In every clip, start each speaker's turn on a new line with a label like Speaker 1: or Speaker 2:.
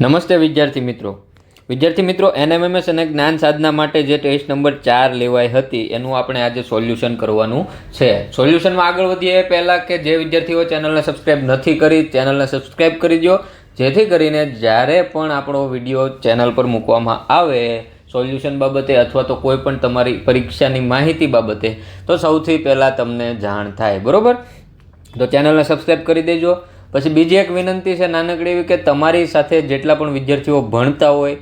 Speaker 1: નમસ્તે વિદ્યાર્થી મિત્રો. વિદ્યાર્થી મિત્રો, એનએમએમએસ અને જ્ઞાન સાધના માટે જે ટેસ્ટ નંબર ચાર લેવાઈ હતી, એનું આપણે આજે સોલ્યુશન કરવાનું છે. સોલ્યુશનમાં આગળ વધીએ. એ પહેલાં કે જે વિદ્યાર્થીઓ ચેનલને સબસ્ક્રાઈબ નથી કરી, ચેનલને સબસ્ક્રાઈબ કરી દો. જેથી કરીને જ્યારે પણ આપણો વીડિયો ચેનલ પર મૂકવામાં આવે, સોલ્યુશન બાબતે અથવા તો કોઈ પણ તમારી પરીક્ષાની માહિતી બાબતે, તો સૌથી પહેલાં તમને જાણ થાય. બરાબર? તો ચેનલને સબસ્ક્રાઈબ કરી દેજો. પછી બીજી એક વિનંતી છે નાનકડી એવી કે તમારી સાથે જેટલા પણ વિદ્યાર્થીઓ ભણતા હોય,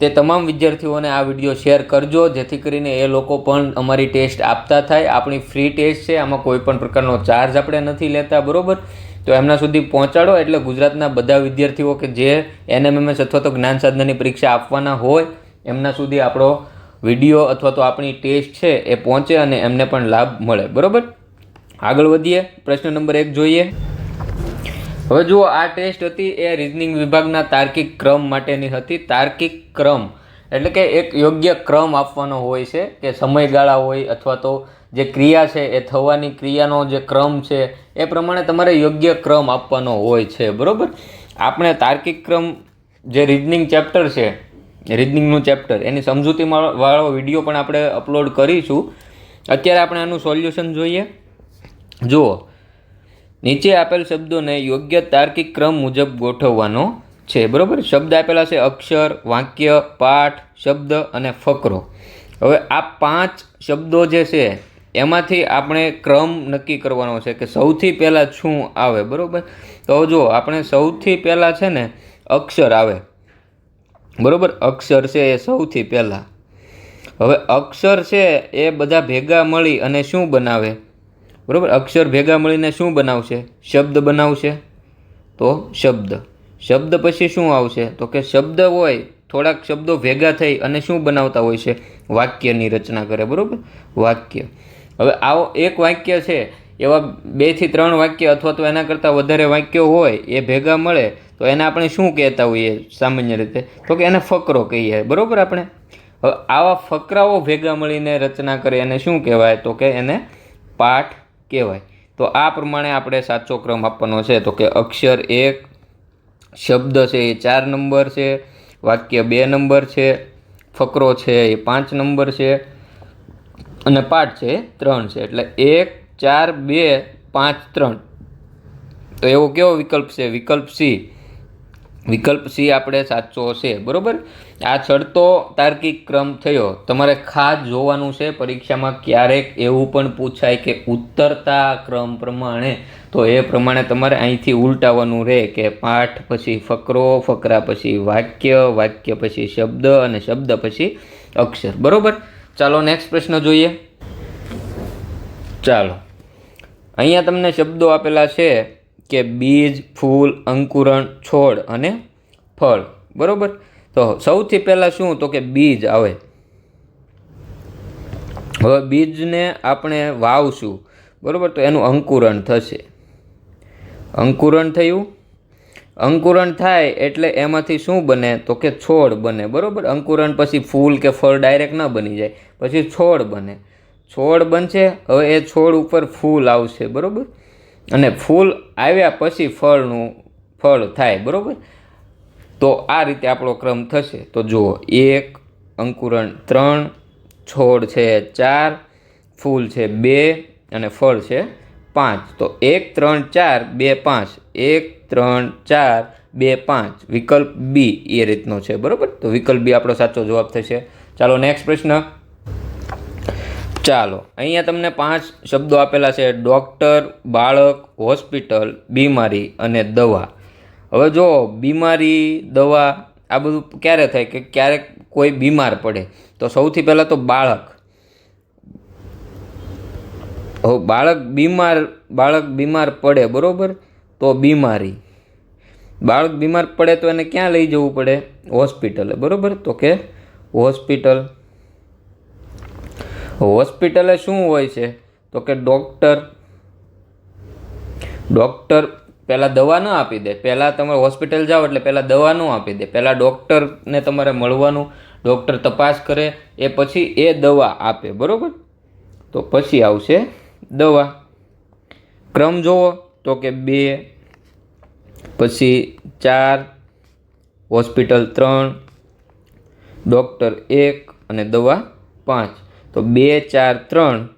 Speaker 1: તે તમામ વિદ્યાર્થીઓને આ વીડિયો શેર કરજો, જેથી કરીને એ લોકો પણ અમારી ટેસ્ટ આપતા થાય. આપણી ફ્રી ટેસ્ટ છે, આમાં કોઈ પણ પ્રકારનો ચાર્જ આપણે નથી લેતા, બરાબર? તો એમના સુધી પહોંચાડો, એટલે ગુજરાતના બધા વિદ્યાર્થીઓ કે જે એનએમએમએસ અથવા તો જ્ઞાન સાધનાની પરીક્ષા આપવાના હોય, એમના સુધી આપણો વીડિયો અથવા તો આપણી ટેસ્ટ છે એ પહોંચે અને એમને પણ લાભ મળે, બરાબર? આગળ વધીએ, પ્રશ્ન નંબર એક જોઈએ. હવે જુઓ, આ ટેસ્ટ હતી એ રિઝનિંગ વિભાગના તાર્કિક ક્રમ માટેની હતી. તાર્કિક ક્રમ એટલે કે એક યોગ્ય ક્રમ આપવાનો હોય છે કે સમયગાળા હોય અથવા તો જે ક્રિયા છે, એ થવાની ક્રિયાનો જે ક્રમ છે, એ પ્રમાણે તમારે યોગ્ય ક્રમ આપવાનો હોય છે. બરાબર? આપણે તાર્કિક ક્રમ જે રિઝનિંગ ચેપ્ટર છે રિઝનિંગનું ચેપ્ટર એની સમજૂતી વાળો વીડિયો પણ આપણે અપલોડ કરીશું. અત્યારે આપણે આનું સોલ્યુશન જોઈએ. જુઓ નીચે આપેલ શબ્દોને યોગ્ય તાર્કિક ક્રમ મુજબ ગોઠવવાનો છે. બરાબર? શબ્દ આપેલા છે અક્ષર, વાક્ય, પાઠ, શબ્દ અને ફકરો. હવે આ પાંચ શબ્દો જે છે, એમાંથી આપણે ક્રમ નક્કી કરવાનો છે કે સૌથી પહેલાં શું આવે, બરાબર? તો જો આપણે સૌથી પહેલાં છે ને અક્ષર આવે. બરાબર? અક્ષર છે એ સૌથી પહેલાં. હવે અક્ષર છે એ બધા ભેગા મળી અને શું બનાવે? બરાબર? અક્ષર ભેગા મળીને શું બનાવશે? શબ્દ બનાવશે? તો શબ્દ. શબ્દ પછી શું આવશે? તો કે શબ્દ હોય, થોડાક શબ્દો ભેગા થઈ અને શું બનાવતા હોય છે? વાક્યની રચના કરે, બરાબર? વાક્ય. હવે આવો એક વાક્ય છે, એવા બેથી ત્રણ વાક્ય અથવા તો એના કરતાં વધારે વાક્યો હોય, એ ભેગા મળે, તો એને આપણે શું કહેતા હોઈએ સામાન્ય રીતે? તો કે એને ફકરો કહીએ, બરાબર આપણે? હવે આવા ફકરાઓ ભેગા મળીને રચના કરે એને શું કહેવાય? તો કે એને પાઠ કહેવાય. તો આ પ્રમાણે આપણે સાચો ક્રમ આપવાનો છે તો કે અક્ષર એક, શબ્દ છે એ ચાર નંબર છે, વાક્ય બે નંબર છે, ફકરો છે એ પાંચ નંબર છે, અને પાઠ છે ત્રણ છે. એટલે એક, ચાર, બે, પાંચ, ત્રણ. તો એવો કેવો વિકલ્પ છે? વિકલ્પ સી. વિકલ્પ સી આપણે સાચો છે બરાબર? આ ચડતો તાર્કિક ક્રમ થયો. તમારે ખાસ જોવાનું છે પરીક્ષામાં ક્યારેક એવું પણ પૂછાય કે ઉત્તરતા ક્રમ પ્રમાણે. તો એ પ્રમાણે તમારે અહીંથી ઉલટાવવાનું રહે કે પાઠ પછી ફકરો, ફકરા પછી વાક્ય વાક્ય પછી શબ્દ અને શબ્દ પછી અક્ષર. બરાબર? ચાલો નેક્સ્ટ પ્રશ્ન જોઈએ. ચાલો. અહીંયા તમને શબ્દો આપેલા છે. કે બીજ, ફૂલ, અંકુરણ, છોડ અને ફળ. બરાબર? તો સૌથી પહેલાં શું? તો કે બીજ આવે. હવે બીજને આપણે વાવશું. બરાબર? તો એનું અંકુરણ થશે. અંકુરણ થયું? અંકુરણ થાય એટલે એમાંથી શું બને? તો કે છોડ બને. બરાબર? અંકુરણ પછી ફૂલ કે ફળ ડાયરેક્ટ ન બની જાય. પછી છોડ બને. છોડ બનશે. હવે એ છોડ ઉપર ફૂલ આવશે. બરાબર? અને ફૂલ આવ્યા પછી ફળનું ફળ થાય, બરાબર? તો આ રીતે આપણો ક્રમ થશે. તો જુઓ, એક, અંકુરણ ત્રણ, છોડ છે ચાર, ફૂલ છે બે અને ફળ છે પાંચ. તો એક, ત્રણ, ચાર, બે, પાંચ. એક, ત્રણ, ચાર, બે, પાંચ. વિકલ્પ બી એ રીતનો છે, બરાબર? તો વિકલ્પ બી આપણો સાચો જવાબ થશે. ચાલો નેક્સ્ટ પ્રશ્ન. ચાલો, અહીંયા તમને પાંચ શબ્દો આપેલા છે. ડૉક્ટર, બાળક, હોસ્પિટલ, બીમારી અને દવા. હવે જો બીમારી, દવા, આ બધું ક્યારે થાય કે ક્યારેક કોઈ બીમાર પડે? તો સૌથી પહેલાં તો બાળક. બાળક બીમાર બાળક બીમાર પડે, બરાબર? તો બીમારી. બાળક બીમાર પડે તો એને ક્યાં લઈ જવું પડે? હોસ્પિટલે, બરાબર? તો કે હોસ્પિટલ. હોસ્પિટલે શું હોય છે? તો કે ડૉક્ટર ડૉક્ટર પહેલાં દવા ન આપી દે. પહેલાં તમે હોસ્પિટલ જાઓ એટલે પહેલાં દવા ન આપી દે. પહેલાં ડૉક્ટરને તમારે મળવાનું, ડૉક્ટર તપાસ કરે, એ પછી એ દવા આપે. બરાબર? તો પછી આવશે દવા. ક્રમ જુઓ તો કે બે, પછી ચાર, હોસ્પિટલ ત્રણ, ડૉક્ટર એક અને દવા પાંચ. તો બે, ચાર, ત્રણ,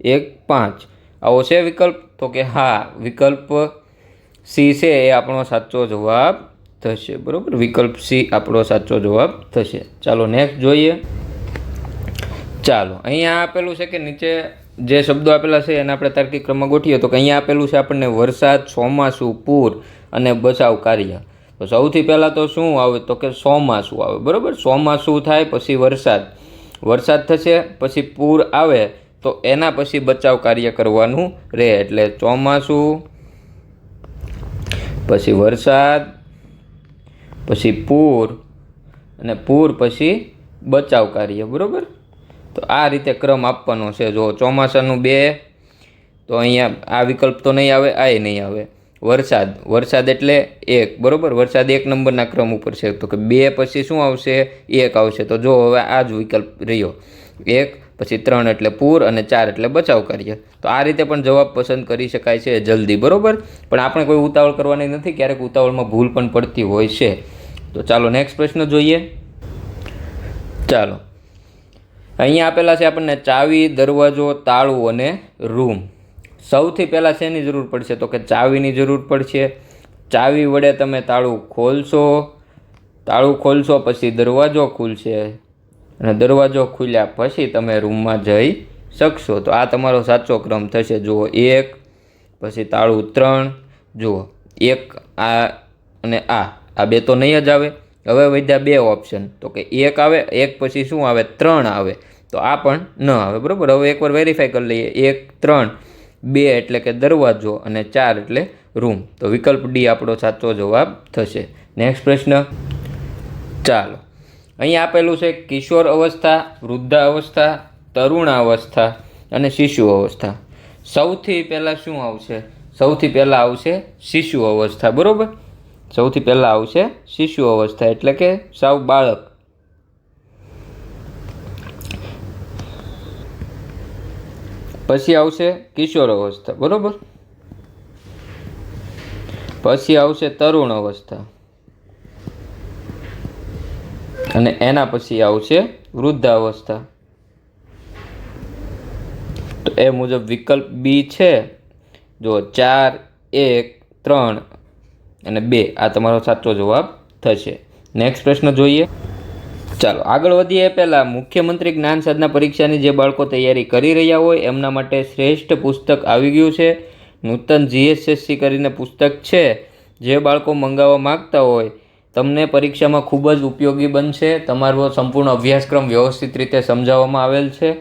Speaker 1: એક, પાંચ. આવો છે વિકલ્પ? તો કે હા, વિકલ્પ સી છે એ આપણો સાચો જવાબ થશે. બરાબર? વિકલ્પ સી આપણો સાચો જવાબ થશે. ચાલો નેક્સ્ટ જોઈએ. ચાલો, અહીંયા આપેલું છે કે નીચે જે શબ્દો આપેલા છે એને આપણે તાર્કિક ક્રમમાં ગોઠવીએ તો કે અહીંયા આપેલું છે આપણને વરસાદ, ચોમાસું, પૂર અને બચાવ કાર્ય. તો સૌથી પહેલાં તો શું આવે? તો કે ચોમાસું આવે. બરાબર? ચોમાસું થાય પછી વરસાદ. વરસાદ થશે, પછી પૂર આવે, તો એના પછી બચાવ કાર્ય કરવાનું રહે. એટલે ચોમાસું, પછી વરસાદ, પછી પૂર, અને પૂર પછી બચાવ કાર્ય, બરાબર? તો આ રીતે ક્રમ આપવાનો છે. જો ચોમાસાનું બે, તો અહીંયા આ વિકલ્પ તો નહીં આવે આ નહીં આવે. વરસાદ વરસાદ એટલે એક, બરાબર? વરસાદ એક નંબરના ક્રમ ઉપર છે. તો કે બે પછી શું આવશે? એક આવશે. તો જો હવે આ જ વિકલ્પ રહ્યો. એક, પછી ત્રણ એટલે પૂર અને ચાર એટલે બચાવ કાર્ય. તો આ રીતે પણ જવાબ પસંદ કરી શકાય છે જલ્દી, બરાબર? પણ આપણે કોઈ ઉતાવળ કરવાની નથી. ક્યારેક ઉતાવળમાં ભૂલ પણ પડતી હોય છે. તો ચાલો નેક્સ્ટ પ્રશ્ન જોઈએ. ચાલો. અહીંયા આપેલા છે આપણને ચાવી, દરવાજો, તાળું અને રૂમ. સૌથી પહેલાં શેની જરૂર પડશે? તો કે ચાવીની જરૂર પડશે. ચાવી વડે તમે તાળું ખોલશો. તાળું ખોલશો પછી દરવાજો ખુલશે. અને દરવાજો ખુલ્યા પછી તમે રૂમમાં જઈ શકશો. તો આ તમારો સાચો ક્રમ થશે. જુઓ એક, પછી તાળું ત્રણ, જુઓ એક, આ અને આ. આ બે તો નહીં જ આવે. હવે વધ્યા બે ઓપ્શન તો કે એક આવે, એક પછી શું આવે? ત્રણ આવે. તો આ પણ ન આવે. બરાબર? હવે એકવાર વેરીફાઈ કરી લઈએ. એક, ત્રણ. બે એટલે કે દરવાજો અને ચાર એટલે રૂમ. તો વિકલ્પ ડી આપણો સાચો જવાબ થશે. નેક્સ્ટ પ્રશ્ન. ચાલો. અહીં આપેલું છે કિશોર અવસ્થા વૃદ્ધા અવસ્થા તરુણાવસ્થા અને શિશુ અવસ્થા. સૌથી પહેલાં શું આવશે? સૌથી પહેલાં આવશે શિશુ અવસ્થા. બરાબર? સૌથી પહેલાં આવશે શિશુ અવસ્થા એટલે કે સાવ બાળક. પછી આવશે કિશોર અવસ્થા, બરાબર? પછી આવશે તરુણ અવસ્થા. અને એના પછી આવશે વૃદ્ધાવસ્થા. તો એ મુજબ વિકલ્પ બી છે. જો ચાર, એક, ત્રણ અને બે, આ તમારો સાચો જવાબ થશે. નેક્સ્ટ પ્રશ્ન જોઈએ. ચાલો, આગળ વધીએ પહેલાં. મુખ્યમંત્રી જ્ઞાન સાધના પરીક્ષાની જે બાળકો તૈયારી કરી રહ્યા હોય, એમના માટે શ્રેષ્ઠ પુસ્તક આવી ગયું છે. નૂતન જીએસએસસી કરીને પુસ્તક છે. જે બાળકો મંગાવવા માગતા હોય, તમને પરીક્ષામાં ખૂબ જ ઉપયોગી બનશે. તમારો સંપૂર્ણ અભ્યાસક્રમ વ્યવસ્થિત રીતે સમજાવવામાં આવેલ છે.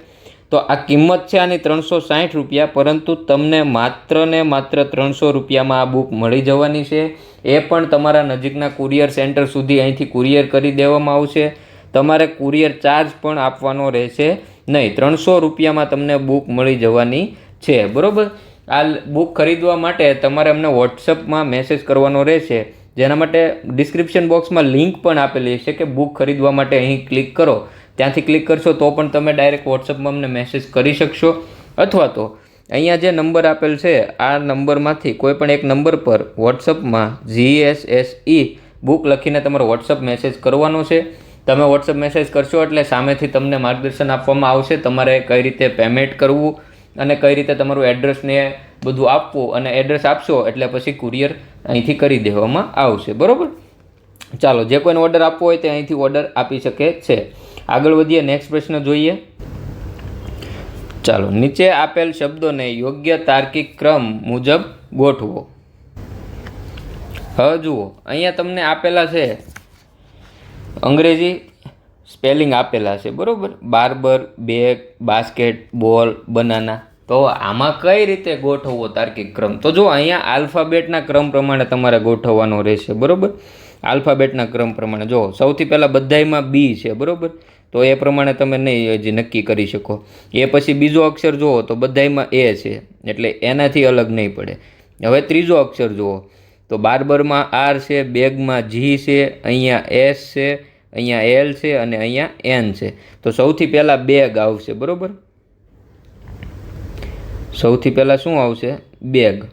Speaker 1: તો આ કિંમત છે આની ત્રણસો સાઠ રૂપિયા, પરંતુ તમને માત્ર ને માત્ર ત્રણસો રૂપિયામાં આ બુક મળી જવાની છે. એ પણ તમારા નજીકના કુરિયર સેન્ટર સુધી અહીંથી કુરિયર કરી દેવામાં આવશે. તમારે કુરિયર ચાર્જ પણ આપવાનો રહેશે નહીં. ત્રણસો રૂપિયામાં તમને બુક મળી જવાની છે. બરાબર? આ બુક ખરીદવા માટે તમારે અમને વોટ્સઅપમાં મેસેજ કરવાનો રહેશે. જેના માટે ડિસ્ક્રિપ્શન બોક્સમાં લિંક પણ આપેલી છે કે બુક ખરીદવા માટે અહીં ક્લિક કરો. ત્યાંથી ક્લિક કરશો તો પણ તમે ડાયરેક્ટ વોટ્સઅપમાં અમને મેસેજ કરી શકશો. અથવા તો અહીંયા જે નંબર આપેલ છે, આ નંબરમાંથી કોઈ પણ એક નંબર પર વોટ્સઅપમાં જીએસએસઈ બુક લખીને તમારો વોટ્સઅપ મેસેજ કરવાનો છે. તમે વોટ્સઅપ મેસેજ કરશો એટલે સામેથી તમને માર્ગદર્શન આપવામાં આવશે. તમારે કઈ રીતે પેમેન્ટ કરવું અને કઈ રીતે તમારું એડ્રેસને બધું આપવું અને એડ્રેસ આપશો એટલે પછી કુરિયર અહીંથી કરી દેવામાં આવશે. બરાબર? ચાલો, જે કોઈને ઓર્ડર આપવો હોય તે અહીંથી ઓર્ડર આપી શકે છે. આગળ વધીએ નેક્સ્ટ પ્રશ્ન જોઈએ. ચાલો, નીચે આપેલ શબ્દોને યોગ્ય તાર્કિક ક્રમ મુજબ ગોઠવો. હવે જુઓ, અહીંયા તમને આપેલા છે અંગ્રેજી સ્પેલિંગ આપેલા છે, બરાબર? Barber, bag, basket, ball, banana. તો આમાં કઈ રીતે ગોઠવવો? તાર્કિક ક્રમ. તો જો અહીંયા આલ્ફાબેટના ક્રમ પ્રમાણે તમારે ગોઠવવાનો રહેશે, બરાબર? આલ્ફાબેટના ક્રમ પ્રમાણે. જો સૌથી પહેલાં બધાયમાં બી છે, બરાબર? તો એ પ્રમાણે તમે નહીં હજી નક્કી કરી શકો. એ પછી બીજો અક્ષર જુઓ તો બધાયમાં એ છે, એટલે એનાથી અલગ નહીં પડે. હવે ત્રીજો અક્ષર જુઓ. તો બાર્બરમાં આર છે, બેગમાં જી છે, અહીંયા એસ છે, અહીંયા એલ છે અને અહીંયા એન છે. તો સૌથી પહેલાં બેગ આવશે, બરાબર? સૌથી પહેલાં શું આવશે? બેગ.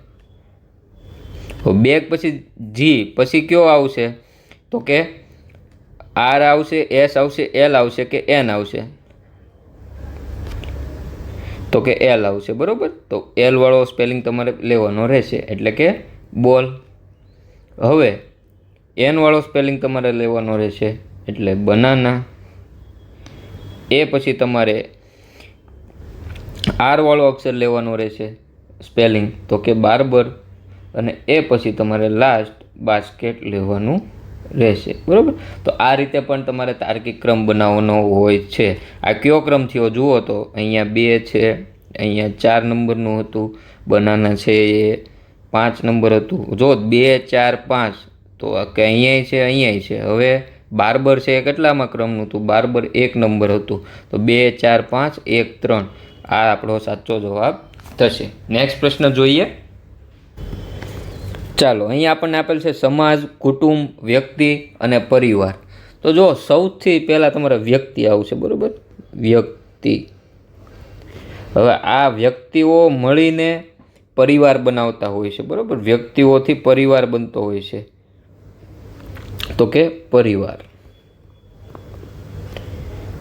Speaker 1: બેગ પછી જી, પછી કયો આવશે? તો કે આર આવશે, એસ આવશે, એલ આવશે કે એન આવશે? તો કે એલ આવશે, બરોબર? તો એલ વાળો સ્પેલિંગ તમારે લેવાનો રહેશે, એટલે કે બોલ. હવે એનવાળો સ્પેલિંગ તમારે લેવાનો રહેશે, એટલે બનાના એ પછી તમારે આરવાળો અક્ષર લેવાનો રહેશે સ્પેલિંગ તો કે બાર્બર અને એ પછી તમારે લાસ્ટ બાસ્કેટ લેવાનું રહેશે, બરાબર? તો આ રીતે પણ તમારે તાર્કિક ક્રમ બનાવવાનો હોય છે. આ કયો ક્રમ થયો જુઓ તો, અહીંયા બે છે, અહીંયા ચાર નંબરનું હતું બનાના છે એ. પાંચ નંબર હતું. જો બે, ચાર, પાંચ, તો કે અહીંયા છે અહીંયા છે. હવે બારબર છે એ કેટલામાં ક્રમનું હતું? બારબર એક નંબર હતું. તો બે, ચાર, પાંચ, એક, ત્રણ. આ આપણો સાચો જવાબ થશે. નેક્સ્ટ પ્રશ્ન જોઈએ. ચાલો, અહીંયા આપણને આપેલ છે સમાજ, કુટુંબ, વ્યક્તિ અને પરિવાર. તો જો સૌથી પહેલાં તમારે વ્યક્તિ આવશે બરાબર? વ્યક્તિ. હવે આ વ્યક્તિઓ મળીને પરિવાર બનાવતા હોય છે, બરાબર? વ્યક્તિઓથી પરિવાર બનતો હોય છે. તો કે પરિવાર.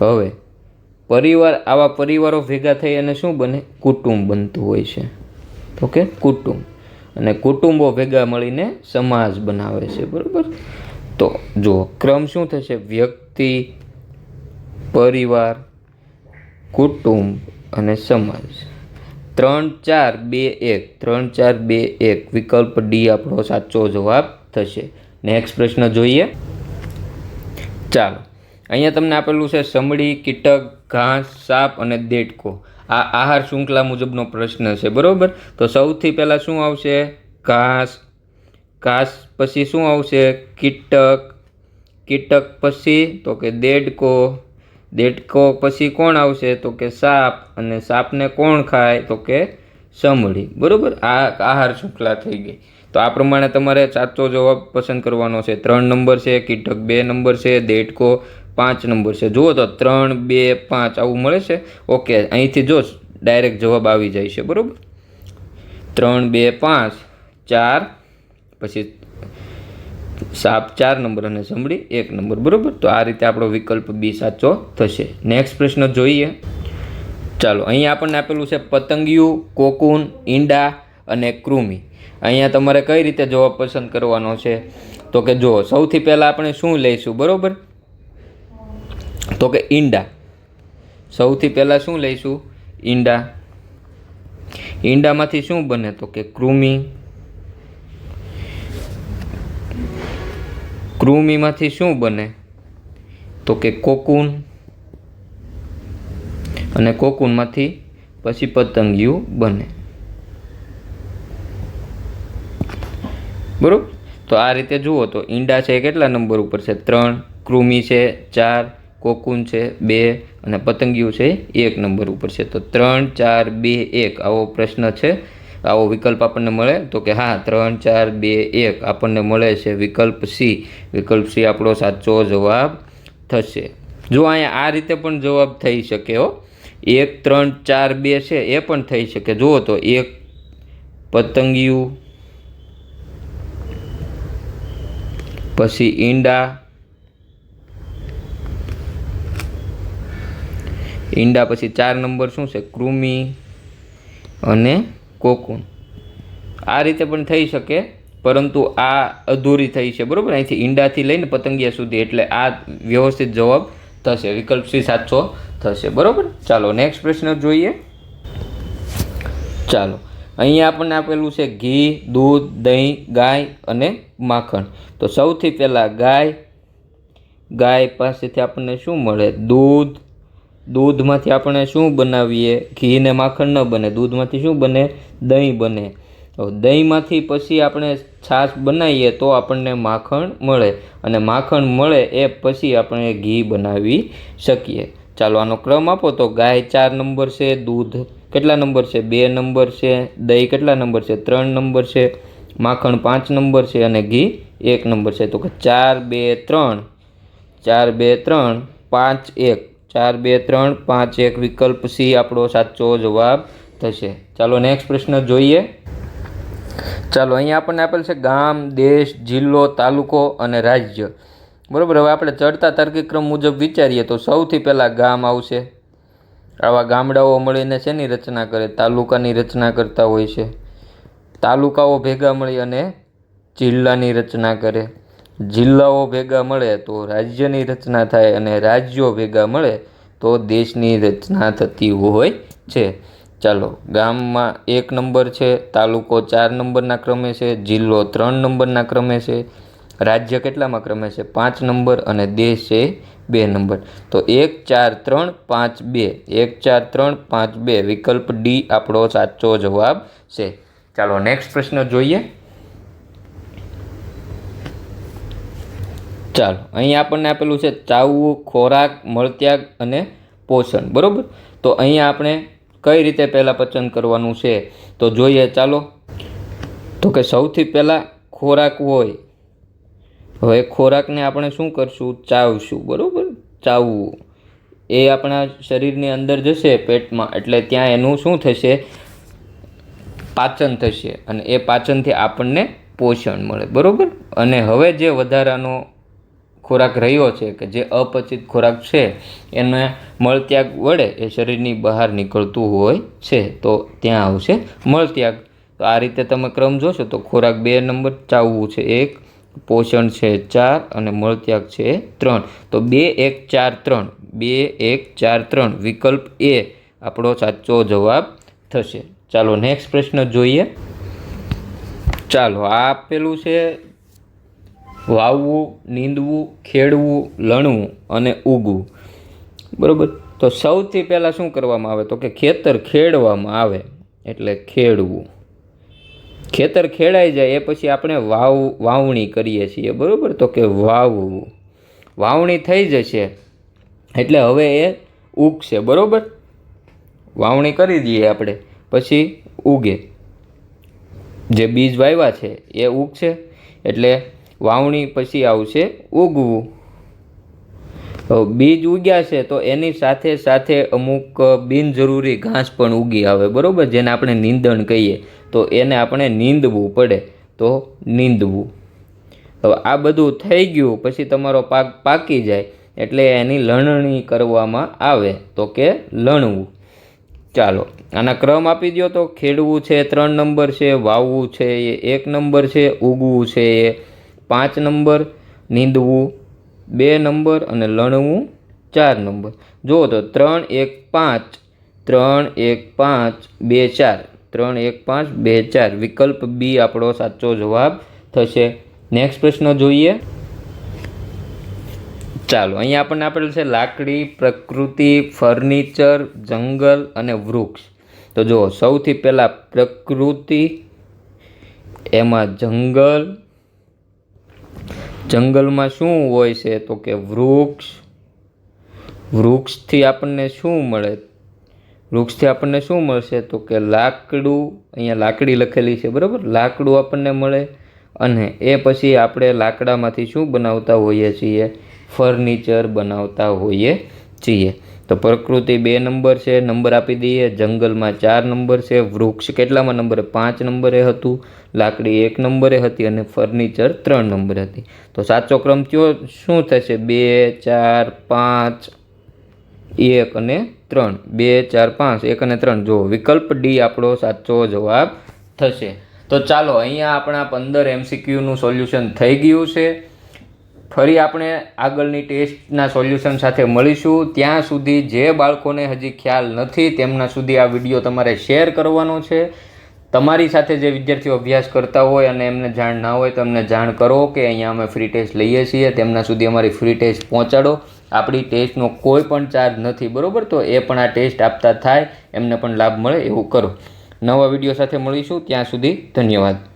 Speaker 1: હવે, પરિવાર, આવા પરિવારો ભેગા થઈ અને શું બને? કુટુંબ બનતું હોય છે. તો કે કુટુંબ. અને કુટુંબો ભેગા મળીને સમાજ બનાવે છે, બરાબર? તો જુઓ ક્રમ શું થશે? વ્યક્તિ, પરિવાર, કુટુંબ અને સમાજ. ત્રણ ચાર બે એક, ત્રણ ચાર બે એક વિકલ્પ ડી આપણો સાચો જવાબ થશે. નેક્સ્ટ પ્રશ્ન જોઈએ. ચાલો, અહીંયા તમને આપેલું છે સમડી, કીટક, ઘાસ, સાપ અને દેડકો. આ આહાર શૃંખલા મુજબનો પ્રશ્ન છે, બરાબર? તો સૌથી પહેલાં શું આવશે? ઘાસ. ઘાસ પછી શું આવશે? કીટક. કીટક પછી તો કે દેડકો. દેડકો પછી કોણ આવશે? તો કે સાપ. અને સાપને કોણ ખાય? તો કે સમળી બરાબર? આ આહાર શૃંખલા થઈ ગઈ. તો આ પ્રમાણે તમારે સાચો જવાબ પસંદ કરવાનો છે. ત્રણ નંબર છે, કીટક બે નંબર છે, દેડકો પાંચ નંબર છે. જુઓ તો ત્રણ, બે, પાંચ આવું મળે છે? ઓકે, અહીંથી જો ડાયરેક્ટ જવાબ આવી જાય છે. બરાબર? ત્રણ, બે, પાંચ, ચાર, પછી સાપ ચાર નંબર અને સંભળી એક નંબર, બરાબર? તો આ રીતે આપણો વિકલ્પ બી સાચો થશે. નેક્સ્ટ પ્રશ્ન જોઈએ. ચાલો, અહીંયા આપણને આપેલું છે પતંગિયું, કોકુન, ઈંડા અને કૃમિ. અહીંયા તમારે કઈ રીતે જવાબ પસંદ કરવાનો છે? તો કે જુઓ, સૌથી પહેલાં આપણે શું લઈશું, બરાબર? તો કે ઈંડા. સૌથી પહેલાં શું લઈશું? ઈંડા. ઈંડામાંથી શું બને? તો કે કૃમિ. કૃમિમાંથી શું બને? તો કે કોકુન. અને કોકુનમાંથી પછી પતંગિયું બને. બરાબર? તો આ રીતે જુઓ તો ઈંડા છે કેટલા નંબર ઉપર છે? ત્રણ. કૃમિ છે, ચાર. કોકુન છે, બે. અને પતંગિયું છે એક નંબર ઉપર છે. તો ત્રણ, ચાર, બે, એક. આવો પ્રશ્ન છે. આવો વિકલ્પ આપણને મળે? તો કે હા, ત્રણ, ચાર, બે, એક આપણને મળે છે. વિકલ્પ સી. વિકલ્પ સી આપણો સાચો જવાબ થશે. જો અહીંયા આ રીતે પણ જવાબ થઈ શકે હો. એક, ત્રણ, ચાર, બે છે, એ પણ થઈ શકે. જુઓ તો, એક પતંગિયું, પછી ઈંડા ઈંડા પછી ચાર નંબર શું છે? કૃમિ અને કોકુન. આ રીતે પણ થઈ શકે, પરંતુ આ અધૂરી થઈ છે, બરાબર? અહીંથી ઈંડાથી લઈને પતંગિયા સુધી, એટલે આ વ્યવસ્થિત જવાબ થશે. વિકલ્પ સી સાચો થશે, બરાબર? ચાલો નેક્સ્ટ પ્રશ્ન જોઈએ. ચાલો, અહીંયા આપણને આપેલું છે ઘી, દૂધ, દહીં, ગાય અને માખણ. તો સૌથી પહેલાં ગાય ગાય પાસેથી આપણને શું મળે? દૂધ દૂધમાંથી આપણે શું બનાવીએ? ઘી ને માખણ ન બને. દૂધમાંથી શું બને? દહીં બને. દહીંમાંથી પછી આપણે છાશ બનાવીએ તો આપણને માખણ મળે. અને માખણ મળે એ પછી આપણે ઘી બનાવી શકીએ. ચાલો આનો ક્રમ આપો તો ગાય ચાર નંબર છે, દૂધ કેટલા નંબર છે? બે નંબર છે, દહીં કેટલા નંબર છે? ત્રણ નંબર છે, માખણ પાંચ નંબર છે અને ઘી એક નંબર છે. તો કે ચાર બે ત્રણ. ચાર બે ત્રણ, પાંચ એક. ચાર, બે, ત્રણ, પાંચ, એક વિકલ્પ સી આપણો સાચો જવાબ થશે. ચાલો નેક્સ્ટ પ્રશ્ન જોઈએ. ચાલો, અહીંયા આપણને આપેલ છે ગામ, દેશ, જિલ્લો, તાલુકો અને રાજ્ય. બરાબર, હવે આપણે ચડતા તાર્કિક ક્રમ મુજબ વિચારીએ તો સૌથી પહેલાં ગામ આવશે. આવા ગામડાઓ મળીને શેની રચના કરે? તાલુકાની રચના કરતા હોય છે. તાલુકાઓ ભેગા મળી અને જિલ્લાની રચના કરે. જિલ્લાઓ ભેગા મળે તો રાજ્યની રચના થાય અને રાજ્યો ભેગા મળે તો દેશની રચના થતી હોય છે. ચાલો, ગામમાં એક નંબર છે, તાલુકો ચાર નંબરના ક્રમે છે, જિલ્લો ત્રણ નંબરના ક્રમે છે, રાજ્ય કેટલામાં ક્રમે છે? પાંચ નંબર અને દેશ છે બે નંબર. તો એક ચાર ત્રણ પાંચ બે, એક ચાર ત્રણ પાંચ બે વિકલ્પ ડી આપણો સાચો જવાબ છે. ચાલો, નેક્સ્ટ પ્રશ્ન જોઈએ. ચાલો, અહીં આપણને આપેલું છે ચાવવું ખોરાક, મળત્યાગ અને પોષણ, બરાબર? તો અહીં આપણે કઈ રીતે પહેલાં પચન કરવાનું છે? તો જોઈએ, ચાલો. તો કે સૌથી પહેલાં ખોરાક હોય. હવે ખોરાકને આપણે શું કરશું? ચાવશું, બરાબર? ચાવવું એ આપણા શરીરની અંદર જશે પેટમાં, એટલે ત્યાં એનું શું થશે? પાચન થશે, અને એ પાચનથી આપણને પોષણ મળે, બરાબર? અને હવે જે વધારાનો ખોરાક રહ્યો છે કે જે અપચિત ખોરાક છે, એને મળત્યાગ વડે એ શરીરની બહાર નીકળતું હોય છે, તો ત્યાં આવશે મળત્યાગ. તો આ રીતે તમે ક્રમ જોશો તો ખોરાક બે નંબર ચાવવું છે એક, પોષણ છે ચાર અને મળત્યાગ છે ત્રણ. તો બે એક ચાર ત્રણ, બે એક ચાર ત્રણ, વિકલ્પ એ આપણો સાચો જવાબ થશે. ચાલો નેક્સ્ટ પ્રશ્ન જોઈએ. ચાલો, આ આપેલું છે વાવવું, નીંદવું, ખેડવું, લણવું અને ઉગવું. બરાબર? તો સૌથી પહેલાં શું કરવામાં આવે? તો કે ખેતર ખેડવામાં આવે એટલે ખેડવું. ખેતર ખેડાઈ જાય એ પછી આપણે વાવ, વાવણી કરીએ છીએ. બરાબર? તો કે વાવવું. વાવણી થઈ જશે એટલે હવે એ ઉગશે. બરાબર? વાવણી કરી દઈએ આપણે, પછી ઉગે. જે બીજ વાવ્યા છે એ ઉગશે એટલે વાવણી પછી આવશે ઉગવું. બીજ ઉગ્યા છે તો એની સાથે સાથે અમુક બિનજરૂરી ઘાસ પણ ઉગી આવે, બરાબર? જેને આપણે નીંદણ કહીએ, તો એને આપણે નીંદવું પડે, તો નીંદવું. હવે આ બધું થઈ ગયું, પછી તમારો પાક પાકી જાય, એટલે એની લણણી કરવામાં આવે, તો કે લણવું. ચાલો, આના ક્રમ આપી દો તો, ખેડવું છે ત્રણ નંબર છે, વાવવું છે એ એક નંબર છે, ઉગવું છે એ પાંચ નંબર, નીંદવું બે નંબર અને લણવું ચાર નંબર. જુઓ તો ત્રણ એક પાંચ, ત્રણ એક પાંચ બે ચાર, ત્રણ એક પાંચ બે ચાર. વિકલ્પ બી આપણો સાચો જવાબ થશે. નેક્સ્ટ પ્રશ્ન જોઈએ. ચાલો, અહીંયા આપણને આપેલું છે લાકડી, પ્રકૃતિ, ફર્નિચર, જંગલ અને વૃક્ષ. તો જુઓ, સૌથી પહેલાં પ્રકૃતિ, એમાં જંગલ જંગલમાં શું હોય છે તો કે વૃક્ષ, વૃક્ષથી આપણને શું મળે? વૃક્ષથી આપણને શું મળશે તો કે લાકડું, અહીંયા લાકડી લખેલી છે, બરાબર? લાકડું આપણને મળે અને એ પછી આપણે લાકડામાંથી શું બનાવતા હોઈએ છીએ? ફર્નિચર બનાવતા હોઈએ છીએ. તો પ્રકૃતિ બે નંબર છે, નંબર આપી દઈએ. જંગલમાં ચાર નંબર છે, વૃક્ષ કેટલામાં નંબરે? પાંચ નંબરે હતું, લાકડી એક નંબરે હતી અને ફર્નિચર ત્રણ નંબરે હતી. તો સાચો ક્રમ કયો? શું થશે? બે, ચાર, પાંચ, એક અને ત્રણ. બે, ચાર, પાંચ, એક અને ત્રણ. જો વિકલ્પ ડી આપણો સાચો જવાબ થશે. તો ચાલો, અહીંયા આપણા પંદર એમસીક્યુનું સોલ્યુશન થઈ ગયું છે. ફરી આપણે આગળની ટેસ્ટના સોલ્યુશન સાથે મળીશું. ત્યાં સુધી જે બાળકોને હજી ખ્યાલ નથી, તેમના સુધી આ વીડિયો તમારે શેર કરવાનો છે. તમારી સાથે જે વિદ્યાર્થીઓ અભ્યાસ કરતા હોય અને એમને જાણ ના હોય તો એમને જાણ કરો કે અહીંયા અમે ફ્રી ટેસ્ટ લઈએ છીએ. તેમના સુધી અમારી ફ્રી ટેસ્ટ પહોંચાડો. આપણી ટેસ્ટનો કોઈ પણ ચાર્જ નથી, બરાબર? તો એ પણ આ ટેસ્ટ આપતા થાય, એમને પણ લાભ મળે, એવું કરો. નવા વીડિયો સાથે મળીશું. ત્યાં સુધી ધન્યવાદ.